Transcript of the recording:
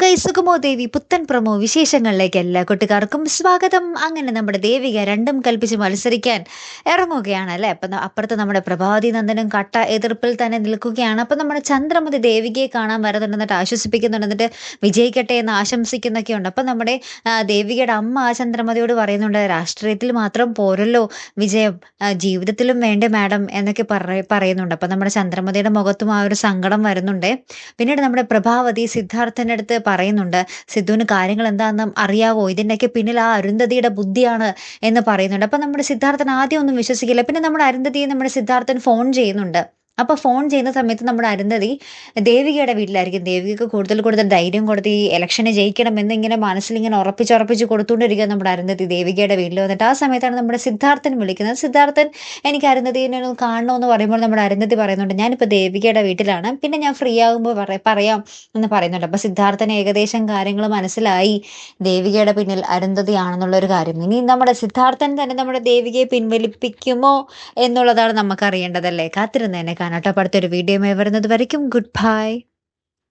കൈ സുഗമോ ദേവി പുത്തൻ പ്രമോ വിശേഷങ്ങളിലേക്ക് എല്ലാ കൂട്ടുകാർക്കും സ്വാഗതം. അങ്ങനെ നമ്മുടെ ദേവിക രണ്ടും കൽപ്പിച്ച് മത്സരിക്കാൻ ഇറങ്ങുകയാണ് അല്ലേ? അപ്പം അപ്പുറത്ത് നമ്മുടെ പ്രഭാതി നന്ദനും കട്ട എതിർപ്പിൽ തന്നെ നിൽക്കുകയാണ്. അപ്പം നമ്മുടെ ചന്ദ്രമതി ദേവികയെ കാണാൻ വരുന്നുണ്ട് എന്നിട്ട് ആശ്വസിപ്പിക്കുന്നുണ്ട്. എന്നിട്ട് വിജയിക്കട്ടെ എന്ന് ആശംസിക്കുന്നൊക്കെ ഉണ്ട് അപ്പം നമ്മുടെ ദേവികയുടെ അമ്മ ആ ചന്ദ്രമതിയോട് പറയുന്നുണ്ട് രാഷ്ട്രീയത്തിൽ മാത്രം പോരല്ലോ വിജയം ജീവിതത്തിലും വേണ്ടേ മാഡം എന്നൊക്കെ പറ പറയുന്നുണ്ട്. അപ്പം നമ്മുടെ ചന്ദ്രമതിയുടെ മുഖത്തും ആ ഒരു സങ്കടം വരുന്നുണ്ട്. പിന്നീട് നമ്മുടെ പ്രഭാവതി സിദ്ധാർത്ഥന്റെ അടുത്ത് പറയുന്നുണ്ട്. സിദ്ധുവിന് കാര്യങ്ങൾ എന്താണെന്ന് അറിയാവോ? ഇതിന്റെയൊക്കെ പിന്നിൽ ആ അരുന്ധതിയുടെ ബുദ്ധിയാണ് എന്ന് പറയുന്നുണ്ട്. അപ്പം നമ്മുടെ സിദ്ധാർത്ഥൻ ആദ്യം ഒന്നും വിശ്വസിക്കില്ല. പിന്നെ നമ്മുടെ അരുന്ധതിയെ നമ്മുടെ സിദ്ധാർത്ഥൻ ഫോൺ ചെയ്യുന്നുണ്ട്. അപ്പോൾ ഫോൺ ചെയ്യുന്ന സമയത്ത് നമ്മുടെ അരുന്ധതി ദേവികയുടെ വീട്ടിലായിരിക്കും. ദേവികയ്ക്ക് കൂടുതൽ കൂടുതൽ ധൈര്യം കൊടുത്ത് ഈ ഇലക്ഷന് ജയിക്കണം എന്നിങ്ങനെ മനസ്സിൽ ഇങ്ങനെ ഉറപ്പിച്ചുറപ്പിച്ച് കൊടുത്തുകൊണ്ടിരിക്കുക നമ്മുടെ അരുന്ധതി ദേവികയുടെ വീട്ടിൽ വന്നിട്ട്. ആ സമയത്താണ് നമ്മുടെ സിദ്ധാർത്ഥൻ വിളിക്കുന്നത്. സിദ്ധാർത്ഥൻ എനിക്ക് അരുന്ധതിനെ കാണണമെന്ന് പറയുമ്പോൾ നമ്മുടെ അരുന്ധതി പറയുന്നുണ്ട് ഞാനിപ്പോൾ ദേവികയുടെ വീട്ടിലാണ്. പിന്നെ ഞാൻ ഫ്രീ ആകുമ്പോൾ പറ- പറയാം എന്ന് പറയുന്നുണ്ട്. അപ്പോൾ സിദ്ധാർത്ഥന് ഏകദേശം കാര്യങ്ങൾ മനസ്സിലായി. ദേവികയുടെ പിന്നിൽ അരുന്ധതിയാണെന്നുള്ള ഒരു കാര്യം. ഇനി നമ്മുടെ സിദ്ധാർത്ഥൻ തന്നെ നമ്മുടെ ദേവികയെ പിൻവലിപ്പിക്കുമോ എന്നുള്ളതാണ് നമുക്കറിയേണ്ടതല്ലേ? അറിയേണ്ടതല്ലേ കാത്തിരുന്ന് തന്നെ കാണാട്ടോ അടുത്തൊരു വീഡിയോ വരുന്നത് വരയ്ക്കും. Good bye